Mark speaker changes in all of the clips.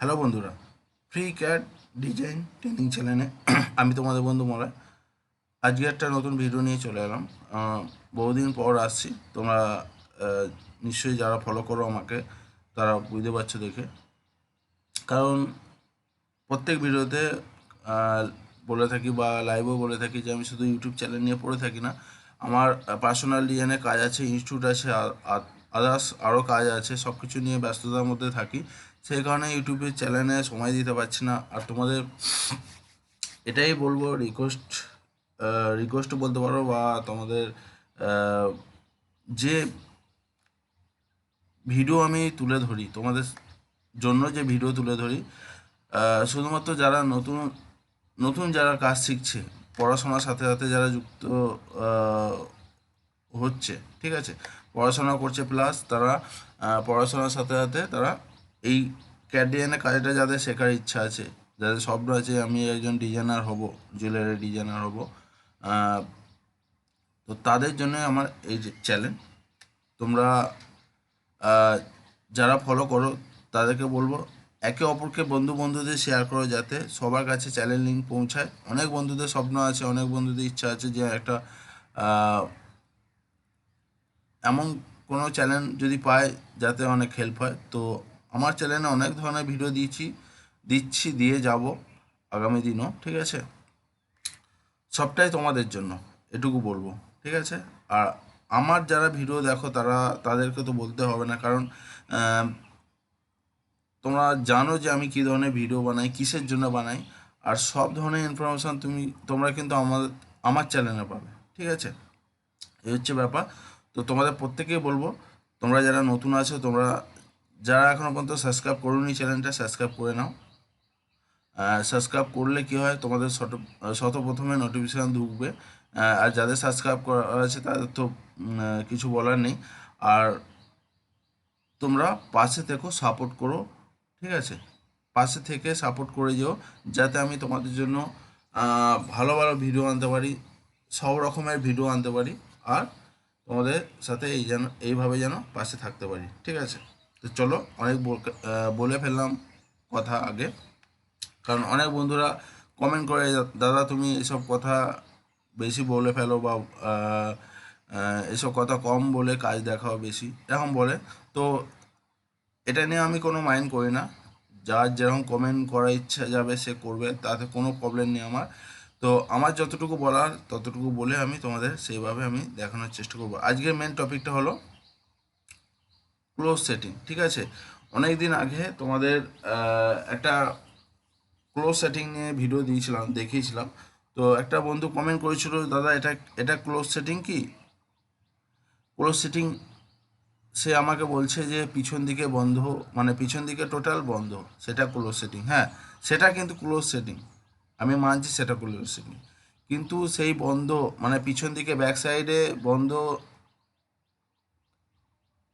Speaker 1: Hello বন্ধুরা free cat design training চ্যানেলে আমি তোমাদের বন্ধু মলয়। আজকে একটা নতুন ভিডিও নিয়ে চলে এলাম। বহুদিন পর আসছি। তোমরা নিশ্চয়ই যারা ফলো করো আমাকে, তারা বুঝতে পারছ দেখে। কারণ প্রত্যেক ভিডিওতে বলে থাকি বা লাইভেও বলে থাকি যে আমি শুধু ইউটিউব চ্যানেল নিয়ে পড়ে থাকি না। আমার পার্সোনাল ডিজাইনে কাজ আছে ইনস্টিটিউট আছে আদার্স আরও কাজ আছে সব কিছু নিয়ে ব্যস্ততার মধ্যে থাকি। সেই কারণে ইউটিউবের চ্যানেলে সময় দিতে পারছি না। আর তোমাদের এটাই বলব রিকোয়েস্ট রিকোয়েস্ট বলতে পারো বা তোমাদের যে ভিডিও আমি তুলে ধরি, তোমাদের জন্য যে ভিডিও তুলে ধরি শুধুমাত্র যারা নতুন নতুন যারা কাজ শিখছে, পড়াশোনার সাথে সাথে যারা যুক্ত হচ্ছে, ঠিক আছে? পড়াশোনা করছে প্লাস তারা পড়াশোনার সাথে সাথে তারা এই ক্যাডিয়ানের কাজটা যাদের শেখার ইচ্ছা আছে, যাদের স্বপ্ন আছে আমি একজন ডিজাইনার হব, জুয়েলারি ডিজাইনার হব তো তাদের জন্য আমার এই যে চ্যালেঞ্জ তোমরা যারা ফলো করো, তাদেরকে বলব, একে অপরকে বন্ধু বন্ধুদের শেয়ার করো যাতে সবার কাছে চ্যানেল লিঙ্ক পৌঁছায়। অনেক বন্ধুদের স্বপ্ন আছে, অনেক বন্ধুদের ইচ্ছা আছে যে একটা এমন কোনো চ্যানেল যদি পায় যাতে অনেক হেল্প হয়। তো আমার চ্যানেলে অনেক ধরনের ভিডিও দিয়েছি, দিচ্ছি, দিয়ে যাব আগামী দিনও, ঠিক আছে? সবটাই তোমাদের জন্য, এটুকু বলব, ঠিক আছে? আর আমার যারা ভিডিও দেখো, তারা, তাদেরকে তো বলতে হবে না, কারণ তোমরা জানো যে আমি কী ধরনের ভিডিও বানাই, কিসের জন্য বানাই, আর সব ধরনের ইনফরমেশান তুমি, তোমরা কিন্তু আমার আমার চ্যানেলে পাবে, ঠিক আছে? এই হচ্ছে ব্যাপার। তো তোমাদের প্রত্যেকেই বলব, তোমরা যারা নতুন আছো, তোমরা যারা এখনও পর্যন্ত সাবস্ক্রাইব করোনি চ্যানেলটা সাবস্ক্রাইব করে নাও। সাবস্ক্রাইব করলে কি হয়, তোমাদের শত শত প্রথমে নোটিফিকেশান ঢুকবে আর যাদের সাবস্ক্রাইব করা আছে, তাদের তো কিছু বলার নেই। আর তোমরা পাশে থেকো সাপোর্ট করো, ঠিক আছে? পাশে থেকে সাপোর্ট করে যেও, যাতে আমি তোমাদের জন্য ভালো ভালো ভিডিও আনতে পারি, সব রকমের ভিডিও আনতে পারি, আর তোমাদের সাথে এই যেন, এইভাবে যেন পাশে থাকতে পারি, ঠিক আছে? তো চলো অনেক বলে ফেললাম কথা আগে। কারণ অনেক বন্ধুরা কমেন্ট করে, দাদা, তুমি এসব কথা বেশি বলে ফেলো বা এসব কথা কম বলে কাজ দেখাও বেশি। এরকম বলে, তো এটা নিয়ে আমি কোনো মাইন্ড করি না। যার যেরকম কমেন্ট করার ইচ্ছা যাবে সে করবে, তাতে কোনো প্রবলেম নেই আমার। তো আমার যতটুকু বলার, ততটুকু বলে আমি তোমাদের সেইভাবে আমি দেখানোর চেষ্টা করব। আজকের মেন টপিকটা হলো ক্লোজ সেটিং, ঠিক আছে? অনেক দিন আগে তোমাদের একটা ক্লোজ সেটিং নিয়ে ভিডিও দিয়েছিলাম, দেখিয়েছিলাম। তো একটা বন্ধু কমেন্ট করেছিল, দাদা, এটা এটা ক্লোজ সেটিং কি? ক্লোজ সেটিং, সে আমাকে বলছে যে, পিছন দিকে বন্ধ মানে পিছন দিকে টোটাল বন্ধ, সেটা ক্লোজ সেটিং হ্যাঁ সেটা কিন্তু ক্লোজ সেটিং আমি মানছি সেটা ক্লোজ সেটিং কিন্তু সেই বন্ধ মানে পিছন দিকে ব্যাক সাইডে বন্ধ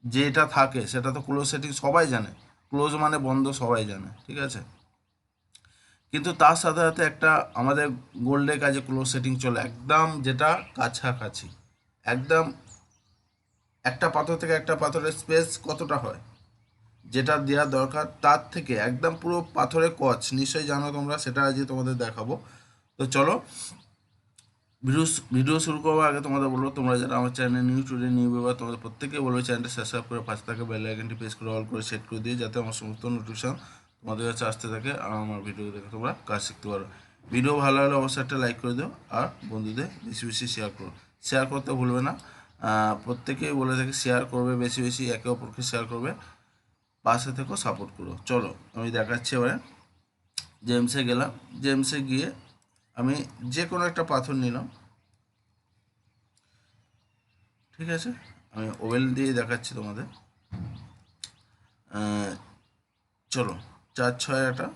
Speaker 1: যেটা থাকে, সেটা তো ক্লোজ সেটিং সবাই জানে। ক্লোজ মানে বন্ধ সবাই জানে, ঠিক আছে? কিন্তু তার সাথে সাথে একটা আমাদের গোল্ডের কাজে ক্লোজ সেটিং চলে, একদম যেটা কাছাকাছি। একদম একটা পাথর থেকে একটা পাথরের স্পেস কতটা হয়? যেটা দেওয়া দরকার, তার থেকে একদম পুরো পাথরের কচ। নিশ্চয়ই জানো তোমরা, সেটা আজকে তোমাদের দেখাবো। তো চলো ভিডিও ভিডিও শুরু করবার আগে তোমাদের বলব, তোমরা যারা আমার চ্যানেল নিউ টুডে নিউ ব্যবহার তোমাদের প্রত্যেকে বলব চ্যানেলটা সাবস্ক্রাইব করে পাশে থাকে বেল আইকনটি প্রেস করে অল করে সেট করে দিয়ে যাতে আমার সমস্ত নোটিফিকেশন তোমাদের কাছে আসতে থাকে আর আমার ভিডিও দেখে তোমরা কাজ শিখতে পারো। ভিডিও ভালো হলে অবশ্যই একটা লাইক করে দিও আর বন্ধুদের বেশি বেশি শেয়ার করো। শেয়ার করতে ভুলবে না। প্রত্যেকেই বলে থাকে শেয়ার করবে বেশি বেশি, একে অপরকে শেয়ার করবে। পাশে থেকেও সাপোর্ট করো। চলো, আমি দেখাচ্ছি এবারে। জেমসে গেলাম। জেমসে গিয়ে আমি যে কোনো একটা পাথর নিলাম। ঠিক আছে? আমি ওভেল দিয়ে দেখাচ্ছি তোমাদের। চলো, চার ছয় আটা।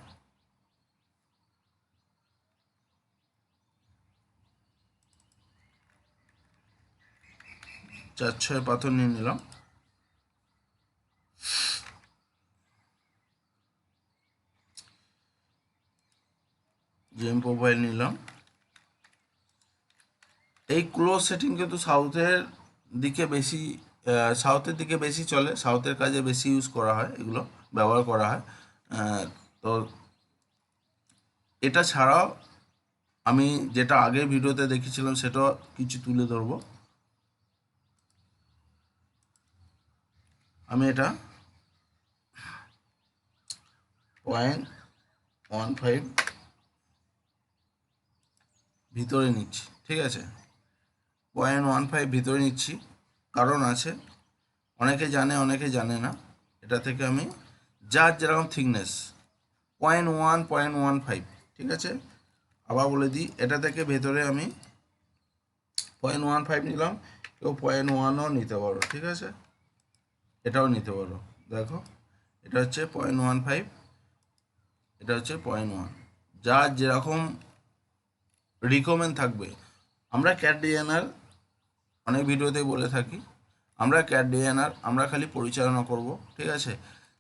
Speaker 1: চার ছয় পাথর নিয়ে নিলাম। জেম প্রোফাইল নিলাম, এই ক্লোজ সেটিং কিন্তু সাউথের দিকে বেশি সাউথের দিকে বেশি চলে সাউথের কাজে বেশি ইউজ করা হয়, এগুলো ব্যবহার করা হয়। তো এটা ছাড়াও আমি যেটা আগে ভিডিওতে দেখেছিলাম সেটা কিছু তুলে ধরবো। আমি এটা পয়েন্ট ওয়ান ফাইভ ভিতরে নিচ্ছি, ঠিক আছে? পয়েন্ট ওয়ান ফাইভ ভিতরে নিচ্ছি, কারণ আছে, অনেকে জানে অনেকে জানে না। এটা থেকে আমি যার যেরকম thickness point one point one five ঠিক আছে? আবার বলে দিই, এটা থেকে ভেতরে আমি পয়েন্ট ওয়ান ফাইভ নিলাম, কেউ পয়েন্ট ওয়ানও নিতে পারো, ঠিক আছে? এটাও নিতে পারো, দেখো, এটা হচ্ছে পয়েন্ট ওয়ান ফাইভ এটা হচ্ছে পয়েন্ট ওয়ান যার যেরকম রিকমেন্ড থাকবে। আমরা ক্যাট ডিএনআর অনেক ভিডিওতে বলে থাকি, আমরা ক্যাট ডিএনআর আমরা খালি পরিচালনা করব, ঠিক আছে?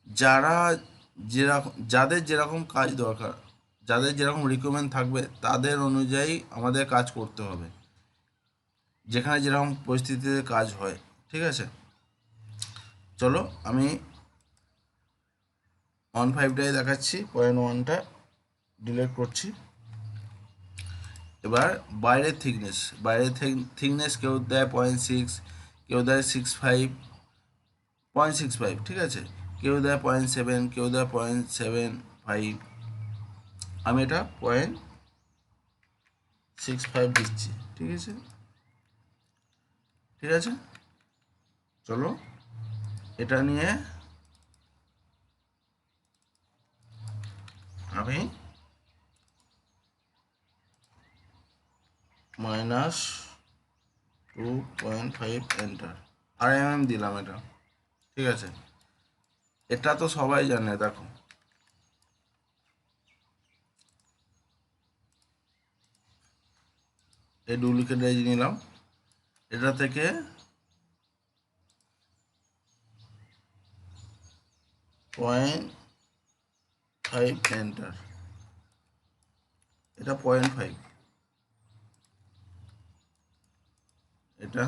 Speaker 1: যারা যেরকম, যাদের যেরকম কাজ দরকার, যাদের যেরকম রিকমেন্ড থাকবে, তাদের অনুযায়ী আমাদের কাজ করতে হবে। যেখানে যেরকম পরিস্থিতিতে কাজ হয়, ঠিক আছে? চলো, আমি ওয়ান ফাইভটাই দেখাচ্ছি পয়েন্ট ওয়ানটা ডিলিট করছি। এবার বাইরের থিকনেস বাইরের থিকনেস কেউ দেয় পয়েন্ট সিক্স কেউ দেয় six five point six five ঠিক আছে? কেউ দেয় পয়েন্ট সেভেন কেউ দেয় পয়েন্ট সেভেন ফাইভ আমি এটা পয়েন্ট সিক্স ফাইভ দিচ্ছি, ঠিক আছে? ঠিক আছে? চলো, এটা নিয়ে আমি minus two point five enter. আর এম এম দিলাম এটা। ঠিক আছে? এটা তো সবাই জানে, দেখো। এই ডুপ্লিকেট রাইজ নিলাম। এটা থেকে পয়েন্ট ফাইভ এন্টার। এটা পয়েন্ট ফাইভ। এটা।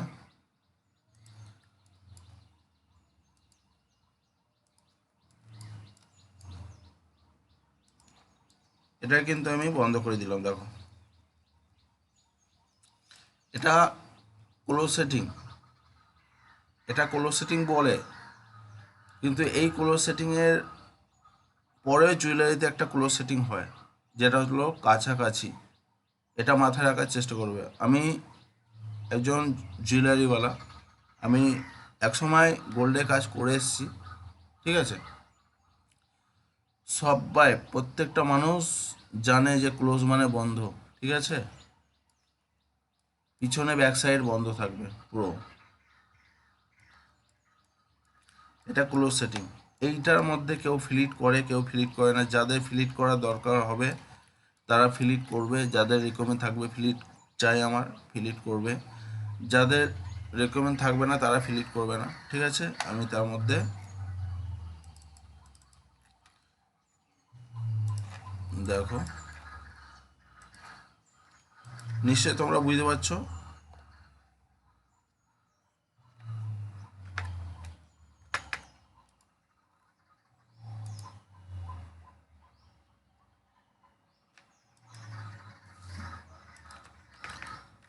Speaker 1: এটা কিন্তু আমি বন্ধ করে দিলাম, দেখো। এটা ক্লোজ সেটিং এটা ক্লোজ সেটিং বলে, কিন্তু এই ক্লোজ সেটিংয়ের পরে জুয়েলারিতে একটা ক্লোজ সেটিং হয়, যেটা হলো কাছাকাছি। এটা মাথায় রাখার চেষ্টা করবে। আমি একজন জুয়েলারিওয়ালা আমি একসময় গোল্ডে কাজ করে এসেছি, ঠিক আছে? সবাই, প্রত্যেকটা মানুষ জানে যে ক্লোজ মানে বন্ধ, ঠিক আছে? পিছনে ব্যাক সাইড বন্ধ থাকবে, পুরো। এটা ক্লোজ সেটিং এইটার মধ্যে কেউ ফিলিট করে, কেউ ফিলিট করে না। যাদের ফিলিট করার দরকার হবে, তারা ফিলিট করবে। যাদের রিকমেন্ড থাকবে ফিলিট চাই আমার ফিলিট করবে। যাদের রেকমেন্ড থাকবে না, তারা ফিলিট করবে না, ঠিক আছে? আমি তার মধ্যে দেখো। নিশ্চয় তোমরা বুঝতে পারছ?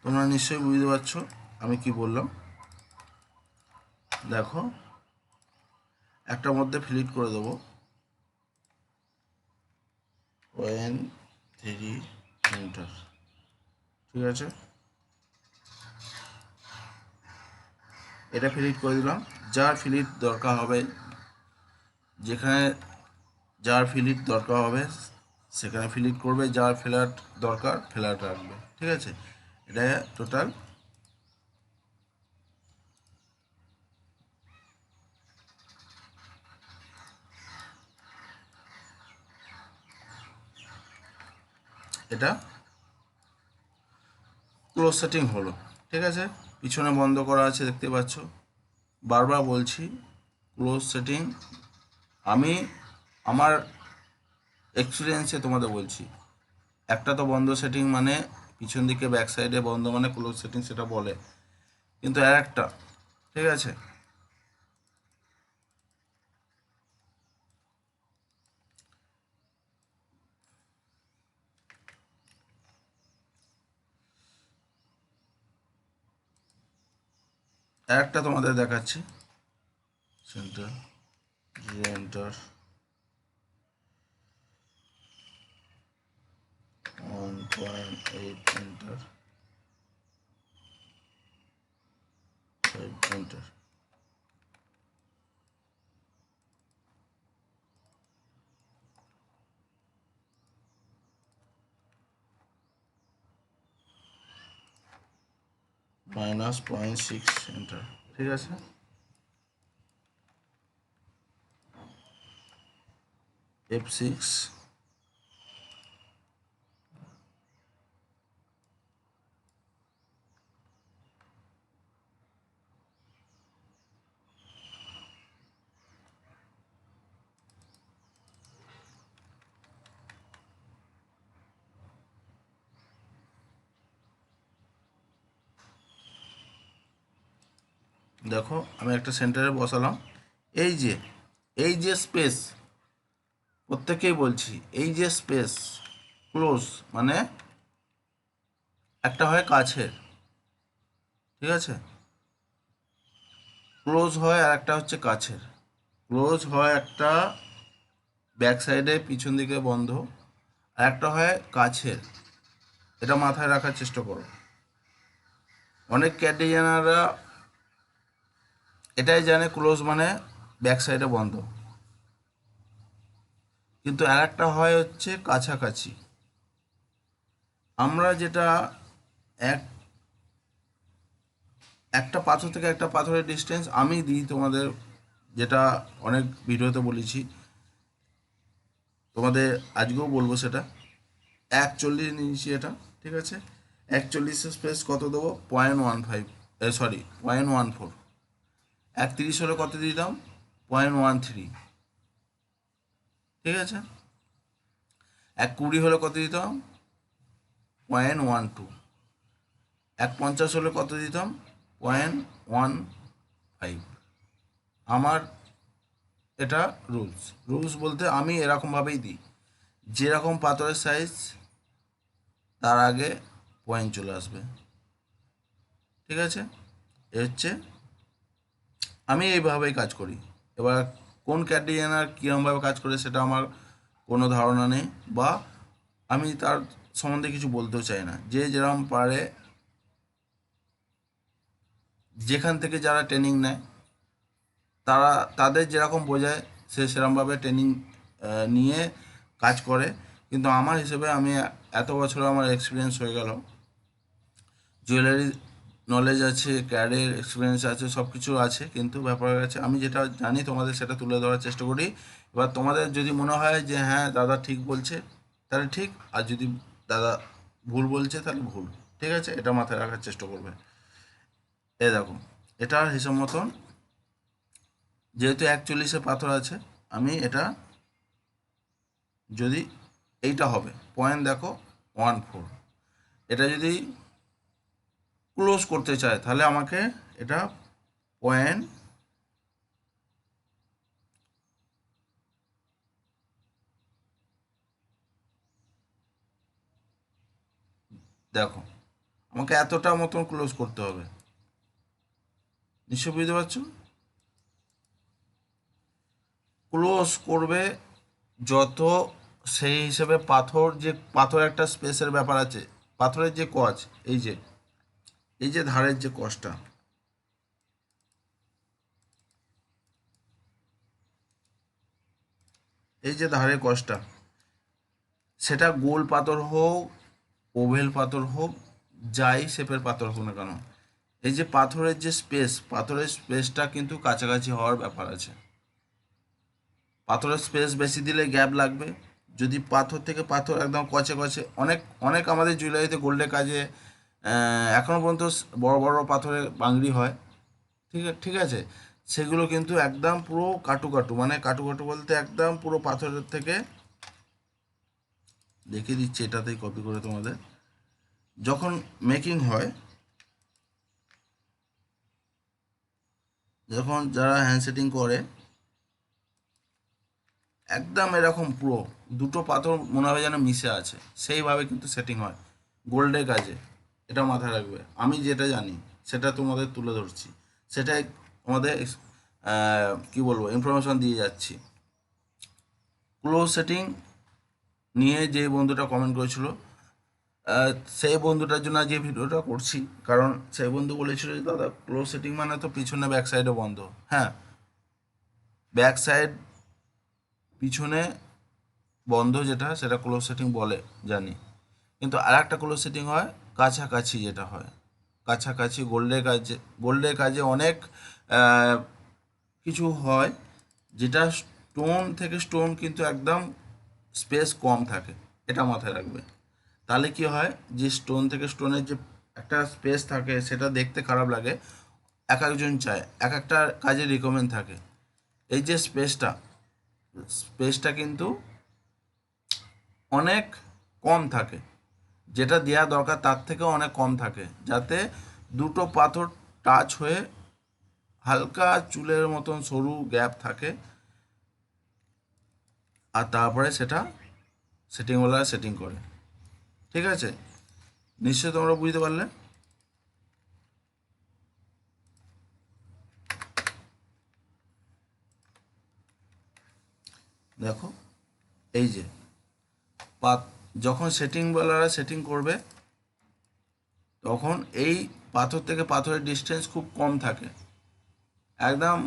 Speaker 1: তোমরা নিশ্চয়ই বুঝতে পারছ? আমি কি বললাম? দেখো, একটার মধ্যে ফিলিট করে দেবো। পয়েন্ট থ্রি এন্টার ঠিক আছে? এটা ফিলিট করে দিলাম। যার ফিলিট দরকার হবে, যেখানে যার ফিলিট দরকার হবে, সেখানে ফিলিট করবে। যার ফ্ল্যাট দরকার ফ্ল্যাট রাখবে। ঠিক আছে? এটা টোটাল এটা ক্লোজ সেটিং হলো, ঠিক আছে? পিছনে বন্ধ করা আছে, দেখতে পাচ্ছ? বারবার বলছি ক্লোজ সেটিং আমি আমার এক্সপিরিয়েন্সে তোমাদের বলছি। একটা তো বন্ধ সেটিং মানে পিছন দিকে ব্যাক সাইডে বন্ধ মানে ক্লোজ সেটিং সেটা বলে। কিন্তু আর একটা, ঠিক আছে? একটা তোমাদের দেখাচ্ছি। Center enter one point eight enter five enter minus point six enter ঠিক আছে? এফ সিক্স দেখো, আমি একটা সেন্টারে বসালাম। এই যে এই যে স্পেস প্রত্যেকেই বলছি, এই যে স্পেস ক্লোজ মানে একটা হয় কাছের, ঠিক আছে? ক্লোজ হয় আর একটা হচ্ছে কাছের। ক্লোজ হয় একটা ব্যাক সাইডে পিছন দিকে বন্ধ, আর একটা হয় কাছের। এটা মাথায় রাখার চেষ্টা করো। অনেক ক্যাটেরিয়ানাররা এটাই জানে ক্লোজ মানে ব্যাক সাইডে বন্ধ। কিন্তু আর একটা হয় হচ্ছে কাছাকাছি। আমরা যেটা এক, একটা পাথর থেকে একটা পাথরের ডিস্টেন্স আমি দিই তোমাদের যেটা অনেক ভিডিওতে বলেছি। তোমাদের আজকেও বলব সেটা। একচল্লিশ নিয়েছি এটা, ঠিক আছে? একচল্লিশের স্পেস কত দেবো? Point one five sorry point one four একত্রিশ হলে কত দিতাম পয়েন্ট ওয়ান থ্রি ঠিক আছে? এক কুড়ি হলে কত দিতাম পয়েন্ট ওয়ান টু এক পঞ্চাশ হলে কত দিতাম পয়েন্ট ওয়ান ফাইভ আমার এটা রুলস রুলস বলতে আমি এরকমভাবেই দিই। যেরকম পাথরের সাইজ তার আগে পয়েন্ট চলে আসবে। ঠিক আছে? এ হচ্ছে আমি এইভাবেই কাজ করি। এবার কোন ক্যাটেরিয়ানার কীরকমভাবে কাজ করে সেটা আমার কোনো ধারণা নেই বা আমি তার সম্বন্ধে কিছু বলতেও চাই না। যে যেরকম পারে যেখান থেকে যারা ট্রেনিং নেয়, তারা, তাদের যেরকম বোঝায় সে সেরকমভাবে ট্রেনিং নিয়ে কাজ করে। কিন্তু আমার হিসেবে আমি এত বছর আমার এক্সপিরিয়েন্স হয়ে গেল জুয়েলারি নলেজ আছে ক্যাডের এক্সপিরিয়েন্স আছে সব কিছু আছে। কিন্তু ব্যাপার আছে আমি যেটা জানি তোমাদের সেটা তুলে ধরার চেষ্টা করি। এবার তোমাদের যদি মনে হয় যে হ্যাঁ দাদা ঠিক বলছে, তাহলে ঠিক। আর যদি দাদা ভুল বলছে, তাহলে ভুল। ঠিক আছে? এটা মাথায় রাখার চেষ্টা করবে। এ দেখো এটার হিসাব মতন। যেহেতু একচল্লিশে পাথর আছে, আমি এটা যদি এইটা হবে পয়েন্ট দেখো ওয়ান ফোর এটা যদি ক্লোজ করতে চায়, তাহলে আমাকে এটা পয়েন্ট দেখো, আমাকে এতটা মতন ক্লোজ করতে হবে। নিশ্চয় বুঝতে পারছ? ক্লোজ করবে যত সেই হিসেবে পাথর যে পাথর একটা স্পেসের ব্যাপার আছে, পাথরের যে কচ এই যে এই যে ধারের যে কষটা এই যে ধারের কষটা সেটা গোল পাথর হোক, ওভেল পাথর হোক, যাই শেপের পাথর হোক না কেন, এই যে পাথরের যে স্পেস পাথরের স্পেসটা কিন্তু কাছাকাছি হওয়ার ব্যাপার আছে। পাথরের স্পেস বেশি দিলে গ্যাপ লাগবে। যদি পাথর থেকে পাথর একদম কচে কচে অনেক অনেক আমাদের জুয়েলারিতে গোল্ডে কাজে এখনও পর্যন্ত বড় বড় পাথরের বাংড়ি হয়। ঠিক ঠিক আছে? সেগুলো কিন্তু একদম পুরো কাটু কাটু মানে কাটু কাটু বলতে একদম পুরো পাথরের থেকে দেখিয়ে দিচ্ছি এটাতেই কপি করে তোমাদের। যখন মেকিং হয়, যখন যারা হ্যান্ড সেটিং করে, একদম এরকম পুরো, দুটো পাথর মনে হয় যেন মিশে আছে। সেইভাবে কিন্তু সেটিং হয়, গোল্ডের কাজে। এটা মাথায় রাখবে। আমি যেটা জানি, সেটা তোমাদের তুলে ধরছি। সেটাই আমাদের কি বলব ইনফরমেশন দিয়ে যাচ্ছি। ক্লোজ সেটিং নিয়ে যে বন্ধুটা কমেন্ট করেছিল সেই বন্ধুটার জন্য এই ভিডিওটা করছি। কারণ সেই বন্ধু বলেছিল যে, দাদা ক্লোজ সেটিং মানে তো পিছনে ব্যাক সাইডে বন্ধ। হ্যাঁ। ব্যাক সাইড পিছনে বন্ধ যেটা, সেটা ক্লোজ সেটিং বলে, জানি। কিন্তু আর একটা ক্লোজ সেটিং হয় কাছাকাছি যেটা হয়। কাছাকাছি গোল্ডের কাজে গোল্ডের কাজে অনেক কিছু হয় যেটা স্টোন থেকে স্টোন কিন্তু একদম স্পেস কম থাকে, এটা মাথায় রাখবে। তাহলে কি হয় যে স্টোন থেকে স্টোনের যে একটা স্পেস থাকে সেটা দেখতে খারাপ লাগে, এক একজন চায়, এক একটা কাজে রিকমেন্ড থাকে। এই যে স্পেসটা স্পেসটা কিন্তু অনেক কম থাকে। যেটা দেওয়া দরকার তার থেকেও অনেক কম থাকে, যাতে দুটো পাথর টাচ হয়ে হালকা চুলের মতন সরু গ্যাপ থাকে। আর তারপরে সেটা সেটিংওয়ালা সেটিং করে। ঠিক আছে? নিশ্চয়ই তোমরা বুঝতে পারলে? দেখো, এই যে পাত যখন সেটিং সেটিংওয়ালারা সেটিং করবে, তখন এই পাথর থেকে পাথরের ডিস্টেন্স খুব কম থাকে। একদম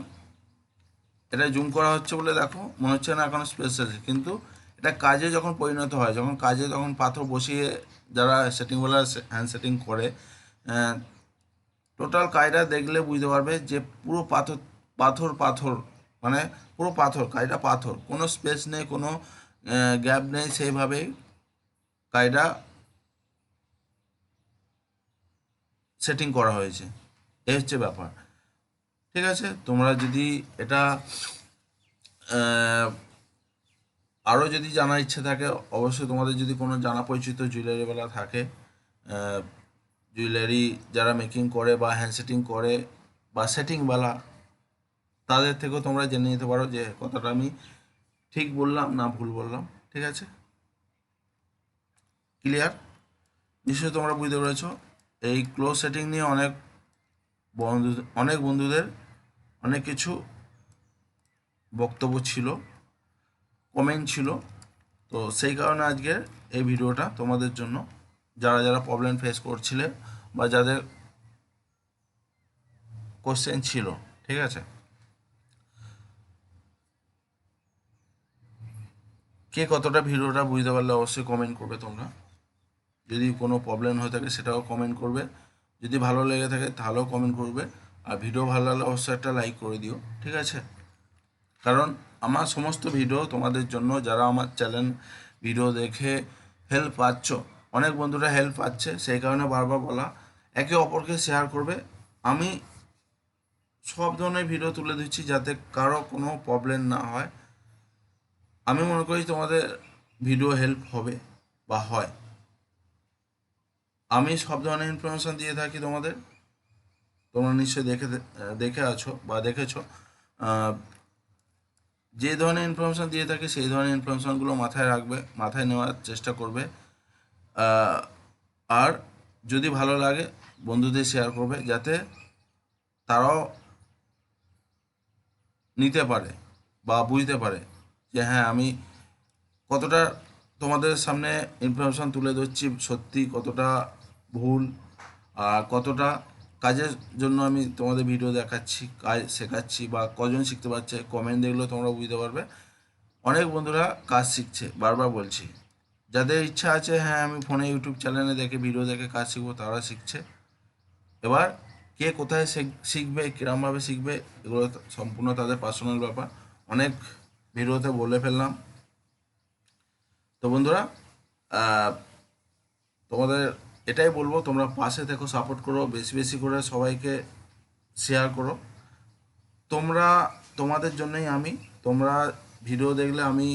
Speaker 1: এটা জুম করা হচ্ছে বলে দেখো, মনে হচ্ছে না কোনো স্পেস আছে। কিন্তু এটা কাজে যখন পরিণত হয়, যখন কাজে তখন পাথর বসিয়ে যারা সেটিং সেটিংওয়ালা হ্যান্ড সেটিং করে টোটাল কাজটা দেখলে বুঝতে পারবে যে পুরো পাথর পাথর পাথর মানে পুরো পাথর কাজটা পাথর, কোনো স্পেস নেই, কোনো গ্যাপ নেই সেইভাবে কাজটা সেটিং করা হয়েছে। এই হচ্ছে ব্যাপার। ঠিক আছে? তোমরা যদি এটা আরও যদি জানার ইচ্ছে থাকে, অবশ্যই তোমাদের যদি কোনো জানা পরিচিত জুয়েলারিওয়ালা থাকে জুয়েলারি যারা মেকিং করে বা হ্যান্ড সেটিং করে বা সেটিংওয়ালা তাদের থেকেও তোমরা জেনে নিতে পারো যে কথাটা আমি ঠিক বললাম না ভুল বললাম। ঠিক আছে? ক্লিয়ার নিশ্চয়ই তোমরা বুঝতে পেরেছ। এই ক্লোজ সেটিং নিয়ে অনেক বন্ধু, অনেক বন্ধুদের অনেক কিছু বক্তব্য ছিল কমেন্ট ছিল। তো সেই কারণে আজকে এই ভিডিওটা তোমাদের জন্য। যারা যারা প্রবলেম ফেস করছিলে বা যাদের কোশ্চেন ছিল, ঠিক আছে? কে কতটা ভিডিওটা বুঝতে পারলে অবশ্যই কমেন্ট করবে তোমরা। যদি কোনো প্রবলেম হয়ে থাকে সেটাও কমেন্ট করবে। যদি ভালো লেগে থাকে তাহলেও কমেন্ট করবে। আর ভিডিও ভালো লাগলে অবশ্যই একটা লাইক করে দিও, ঠিক আছে? কারণ আমার সমস্ত ভিডিও তোমাদের জন্য, যারা আমার চ্যানেল ভিডিও দেখে হেল্প পাচ্ছ, অনেক বন্ধুরা হেল্প পাচ্ছে, সেই কারণে বারবার বলা, একে অপরকে শেয়ার করবে। আমি সব ধরনের ভিডিও তুলে দিচ্ছি যাতে কারও কোনো প্রবলেম না হয়। আমি মনে করি তোমাদের ভিডিও হেল্প হবে বা হয়। আমি সব ধরনের ইনফরমেশান দিয়ে থাকি তোমাদের। তোমরা নিশ্চয়ই দেখে দেখে আছো বা দেখেছ। যে ধরনের ইনফরমেশান দিয়ে থাকি সেই ধরনের ইনফরমেশানগুলো মাথায় রাখবে, মাথায় নেওয়ার চেষ্টা করবে। আর যদি ভালো লাগে, বন্ধুদের শেয়ার করবে, যাতে তারাও নিতে পারে বা বুঝতে পারে যে হ্যাঁ আমি কতটা তোমাদের সামনে ইনফরমেশান তুলে ধরছি সত্যি কতটা ভুল, আর কতটা কাজের জন্য আমি তোমাদের ভিডিও দেখাচ্ছি, কাজ শেখাচ্ছি বা কজন শিখতে পারছে কমেন্ট দেখলেও তোমরা বুঝতে পারবে। অনেক বন্ধুরা কাজ শিখছে, বারবার বলছি, যাদের ইচ্ছা আছে হ্যাঁ আমি ফোনে ইউটিউব চ্যানেলে দেখে ভিডিও দেখে কাজ শিখব, তারা শিখছে। এবার কে কোথায় শিখবে কিরমভাবে শিখবে, এগুলো সম্পূর্ণ তাদের পার্সোনাল ব্যাপার। অনেক ভিডিওতে বলে ফেললাম। তো বন্ধুরা তোমাদের এটাই বলব, তোমরা পাশে থেকো সাপোর্ট করো, বেশি বেশি করে সবাইকে শেয়ার করো। তোমরা, তোমাদের জন্যই আমি, তোমরা ভিডিও দেখলে আমি,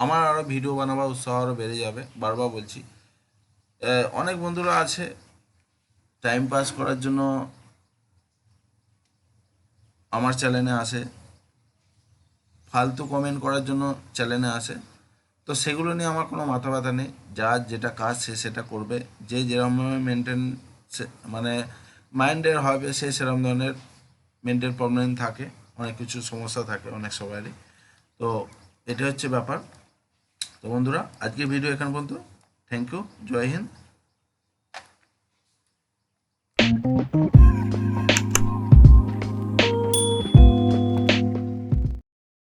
Speaker 1: আমার আরও ভিডিও বানাবার উৎসাহ আরও বেড়ে যাবে, বারবার বলছি। অনেক বন্ধুরা আছে টাইম পাস করার জন্য আমার চ্যানেলে আসে। ফালতু কমেন্ট করার জন্য চ্যানেলে আসে। তো সেগুলো নিয়ে আমার কোনো মাথা ব্যথা নেই। যার যেটা কাজ সে সেটা করবে। যে যেরকমভাবে মেনটেন মানে মাইন্ডের হবে, সে সেরকম ধরনের মেন্টাল প্রবলেম থাকে। অনেক কিছু সমস্যা থাকে অনেক সবারই। তো এটা হচ্ছে ব্যাপার। তো বন্ধুরা আজকে ভিডিও এখান পর্যন্ত। থ্যাংক ইউ জয় হিন্দ।